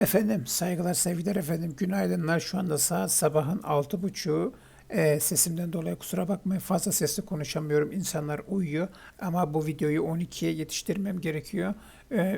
Efendim, saygılar, sevgiler efendim. Günaydınlar. Şu anda saat sabahın altı buçuğu. Ee, sesimden dolayı kusura bakmayın. Fazla sesli konuşamıyorum. İnsanlar uyuyor. Ama bu videoyu 12'ye yetiştirmem gerekiyor.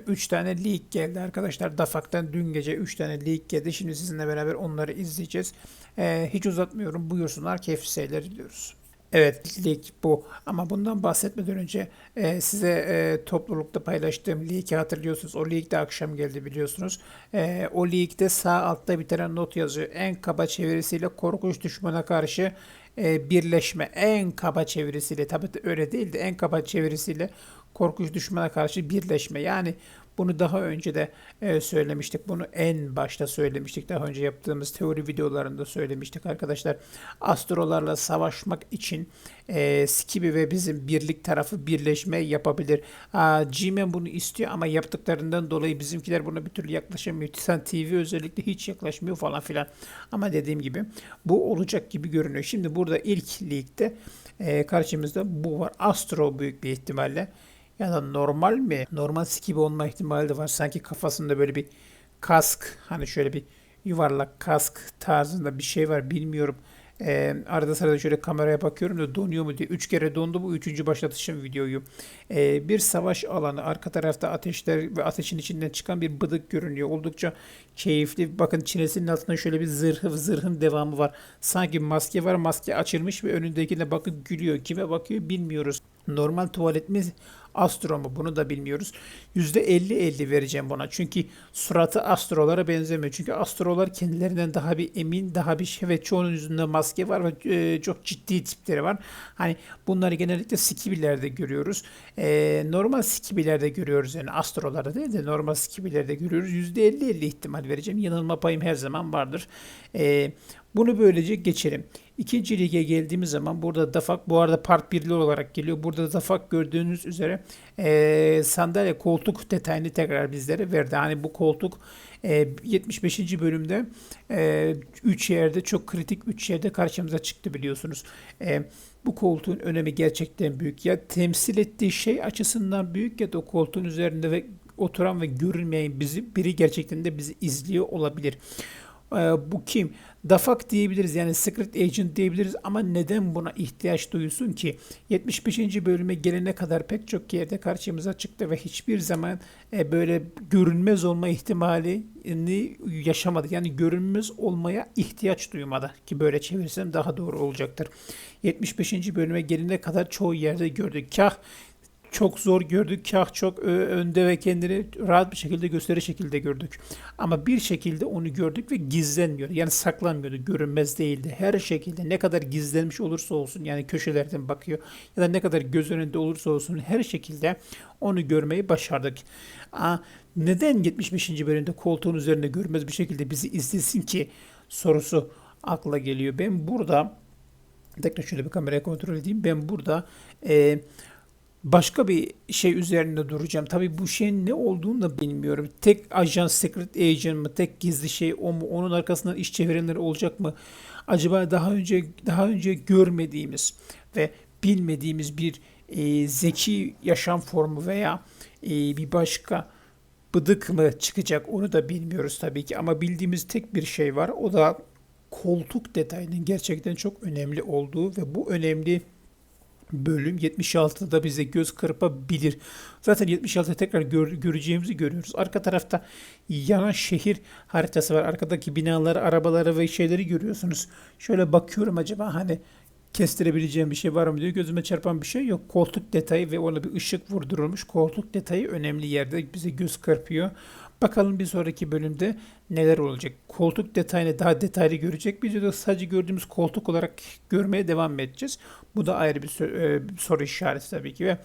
3 tane leak geldi arkadaşlar. Dafak'tan dün gece 3 tane leak geldi. Şimdi sizinle beraber onları izleyeceğiz. Ee, hiç uzatmıyorum. Buyursunlar. Keyifli seyirler diliyoruz. Evet, leak bu. Ama bundan bahsetmeden önce e, size e, toplulukta paylaştığım leak'i hatırlıyorsunuz. O leak de akşam geldi biliyorsunuz. E, o leak'te sağ altta bir tane not yazıyor. En kaba çevirisiyle korkunç düşmana karşı e, birleşme. En kaba çevirisiyle tabii de öyle değildi. En kaba çevirisiyle korkunç düşmana karşı birleşme. Yani bunu daha önce de e, söylemiştik. Bunu en başta söylemiştik. Daha önce yaptığımız teori videolarında söylemiştik arkadaşlar. Astrolarla savaşmak için e, Skibi ve bizim birlik tarafı birleşme yapabilir. G-Man bunu istiyor ama yaptıklarından dolayı bizimkiler buna bir türlü yaklaşamıyor. Titan TV özellikle hiç yaklaşmıyor falan filan. Ama dediğim gibi bu olacak gibi görünüyor. Şimdi burada ilk ligde e, karşımızda bu var. Astro büyük bir ihtimalle. Ya da normal mi? Normal skibi olma ihtimali de var. Sanki kafasında böyle bir kask hani şöyle bir yuvarlak kask tarzında bir şey var bilmiyorum. Ee, arada sırada şöyle kameraya bakıyorum da donuyor mu diye. Üç kere dondu bu üçüncü başlatışım videoyu. Ee, bir savaş alanı. Arka tarafta ateşler ve ateşin içinden çıkan bir bıdık görünüyor. Oldukça keyifli. Bakın çinesinin altında şöyle bir zırhı zırhın devamı var. Sanki maske var. Maske açılmış ve önündekine bakıp gülüyor. Kime bakıyor bilmiyoruz. Normal tuvalet mi Astro mu bunu da bilmiyoruz. %50-50 vereceğim buna. Çünkü suratı astrolara benzemiyor. Çünkü astrolar kendilerinden daha bir emin, daha bir şey ve çoğunun yüzünde maske var ve e, çok ciddi tipleri var. Hani bunları genellikle skibilerde görüyoruz. E, normal skibilerde görüyoruz yani astrolarda değil de normal skibilerde görüyoruz. %50-50 ihtimal vereceğim. Yanılma payım her zaman vardır. E, bunu böylece geçelim. İkinci lige geldiğimiz zaman burada Dafak bu arada part 1'li olarak geliyor. Burada Dafak gördüğünüz üzere e, sandalye koltuk detayını tekrar bizlere verdi. Hani bu koltuk e, 75. bölümde 3 e, yerde çok kritik 3 yerde karşımıza çıktı biliyorsunuz. E, bu koltuğun önemi gerçekten büyük. Ya temsil ettiği şey açısından büyük ya da o koltuğun üzerinde ve oturan ve görünmeyen bizi biri gerçekten de bizi izliyor olabilir. Ee, bu kim? Dafak diyebiliriz yani Secret Agent diyebiliriz ama neden buna ihtiyaç duyusun ki? 75. bölüme gelene kadar pek çok yerde karşımıza çıktı ve hiçbir zaman e, böyle görünmez olma ihtimalini yaşamadı. Yani görünmez olmaya ihtiyaç duymadı ki böyle çevirsem daha doğru olacaktır. 75. bölüme gelene kadar çoğu yerde gördük. Kah çok zor gördük. Kah çok önde ve kendini rahat bir şekilde gösteri şekilde gördük. Ama bir şekilde onu gördük ve gizlenmiyordu. Yani saklanmıyordu. Görünmez değildi. Her şekilde ne kadar gizlenmiş olursa olsun yani köşelerden bakıyor ya da ne kadar göz önünde olursa olsun her şekilde onu görmeyi başardık. Aa, neden 75. bölümde koltuğun üzerinde görmez bir şekilde bizi izlesin ki sorusu akla geliyor. Ben burada tekrar şöyle bir kameraya kontrol edeyim. Ben burada eee başka bir şey üzerinde duracağım. Tabii bu şeyin ne olduğunu da bilmiyorum. Tek ajan secret agent mı, tek gizli şey o mu? Onun arkasından iş çevirenler olacak mı? Acaba daha önce daha önce görmediğimiz ve bilmediğimiz bir e, zeki yaşam formu veya e, bir başka bıdık mı çıkacak onu da bilmiyoruz tabii ki ama bildiğimiz tek bir şey var. O da koltuk detayının gerçekten çok önemli olduğu ve bu önemli bölüm 76'da bize göz kırpabilir. Zaten 76'da tekrar gör, göreceğimizi görüyoruz. Arka tarafta yanan şehir haritası var. Arkadaki binaları, arabaları ve şeyleri görüyorsunuz. Şöyle bakıyorum acaba hani kestirebileceğim bir şey var mı diyor. Gözüme çarpan bir şey yok. Koltuk detayı ve ona bir ışık vurdurulmuş. Koltuk detayı önemli yerde bize göz kırpıyor. Bakalım bir sonraki bölümde neler olacak. Koltuk detayını daha detaylı görecek. Biz de sadece gördüğümüz koltuk olarak görmeye devam edeceğiz. Bu da ayrı bir e, soru işareti tabii ki ve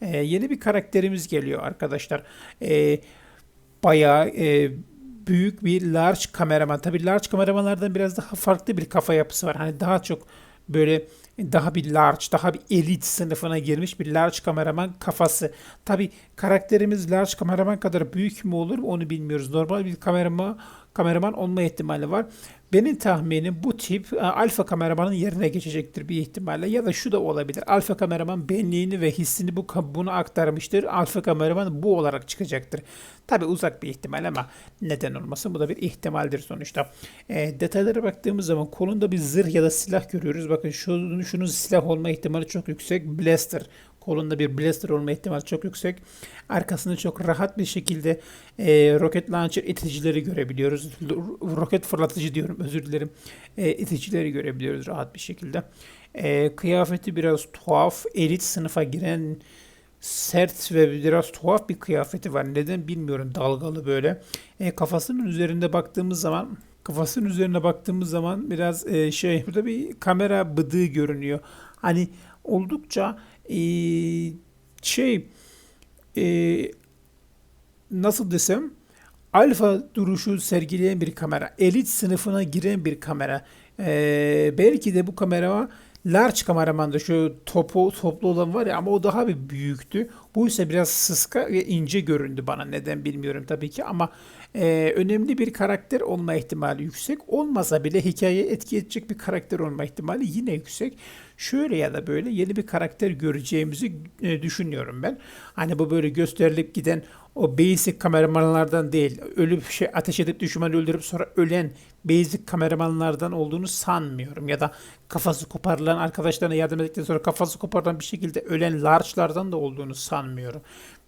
e, yeni bir karakterimiz geliyor arkadaşlar. E, bayağı e, büyük bir large kameraman. Tabii large kameramanlardan biraz daha farklı bir kafa yapısı var. Hani daha çok böyle daha bir large, daha bir elit sınıfına girmiş bir large kameraman kafası. Tabi karakterimiz large kameraman kadar büyük mü olur onu bilmiyoruz. Normal bir kameraman kameraman olma ihtimali var. Benim tahminim bu tip e, alfa kameramanın yerine geçecektir bir ihtimalle ya da şu da olabilir. Alfa kameraman benliğini ve hissini bu bunu aktarmıştır. Alfa kameraman bu olarak çıkacaktır. Tabi uzak bir ihtimal ama neden olmasın bu da bir ihtimaldir sonuçta. E, detaylara baktığımız zaman kolunda bir zırh ya da silah görüyoruz. Bakın şunun, şunun silah olma ihtimali çok yüksek. Blaster kolunda bir blaster olma ihtimali çok yüksek. Arkasında çok rahat bir şekilde e, roket launcher iticileri görebiliyoruz. Roket fırlatıcı diyorum özür dilerim. E, iticileri görebiliyoruz rahat bir şekilde. E, kıyafeti biraz tuhaf. Elit sınıfa giren sert ve biraz tuhaf bir kıyafeti var. Neden bilmiyorum dalgalı böyle. E, kafasının üzerinde baktığımız zaman kafasının üzerine baktığımız zaman biraz e, şey burada bir kamera bıdığı görünüyor. Hani oldukça e, şey e, nasıl desem alfa duruşu sergileyen bir kamera. Elit sınıfına giren bir kamera. E, belki de bu kamera large kameramanda şu topu toplu olan var ya ama o daha bir büyüktü. Bu ise biraz sıska ve ince göründü bana. Neden bilmiyorum tabii ki ama e, önemli bir karakter olma ihtimali yüksek. Olmasa bile hikayeye etki edecek bir karakter olma ihtimali yine yüksek. Şöyle ya da böyle yeni bir karakter göreceğimizi e, düşünüyorum ben. Hani bu böyle gösterilip giden o basic kameramanlardan değil, ölüp şey ateş edip düşmanı öldürüp sonra ölen basic kameramanlardan olduğunu sanmıyorum. Ya da kafası koparılan arkadaşlarına yardım ettikten sonra kafası koparılan bir şekilde ölen large'lardan da olduğunu sanmıyorum.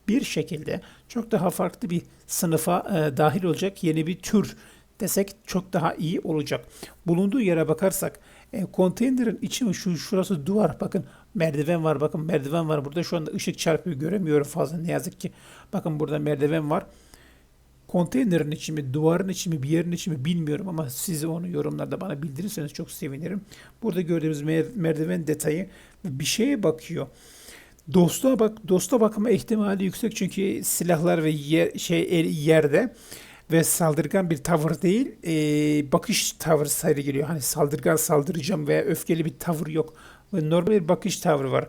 Bir şekilde çok daha farklı bir sınıfa e, dahil olacak yeni bir tür desek çok daha iyi olacak. Bulunduğu yere bakarsak e, konteynerin içi mi şu şurası duvar bakın merdiven var bakın merdiven var burada şu anda ışık çarpıyor göremiyorum fazla ne yazık ki. Bakın burada merdiven var. Konteynerin içi mi, duvarın içi mi, bir yerin içi mi bilmiyorum ama siz onu yorumlarda bana bildirirseniz çok sevinirim. Burada gördüğümüz merdiven detayı bir şeye bakıyor. Dosta bak dosta bakma ihtimali yüksek çünkü silahlar ve yer, şey yerde ve saldırgan bir tavır değil e, bakış tavır sayı geliyor. Hani saldırgan saldıracağım veya öfkeli bir tavır yok. Ve normal bir bakış tavrı var.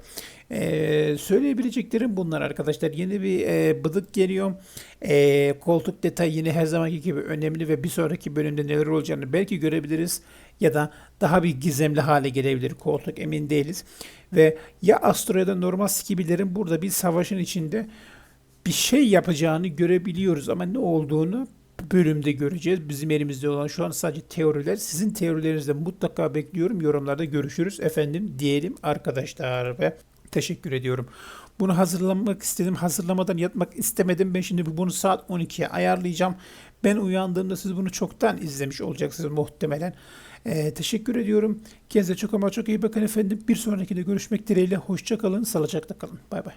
E, söyleyebileceklerim bunlar arkadaşlar. Yeni bir e, bıdık geliyor. E, koltuk detayı yine her zamanki gibi önemli ve bir sonraki bölümde neler olacağını belki görebiliriz. Ya da daha bir gizemli hale gelebilir koltuk emin değiliz. Ve ya Astro ya da normal skibilerin burada bir savaşın içinde bir şey yapacağını görebiliyoruz ama ne olduğunu bölümde göreceğiz. Bizim elimizde olan şu an sadece teoriler. Sizin teorilerinizde mutlaka bekliyorum. Yorumlarda görüşürüz efendim diyelim arkadaşlar ve teşekkür ediyorum. Bunu hazırlamak istedim. Hazırlamadan yatmak istemedim. Ben şimdi bunu saat 12'ye ayarlayacağım. Ben uyandığımda siz bunu çoktan izlemiş olacaksınız muhtemelen. Ee, teşekkür ediyorum. Kendinize çok ama çok iyi bakın efendim. Bir sonraki de görüşmek dileğiyle. Hoşçakalın. Sağlıcakla kalın. Bay bay.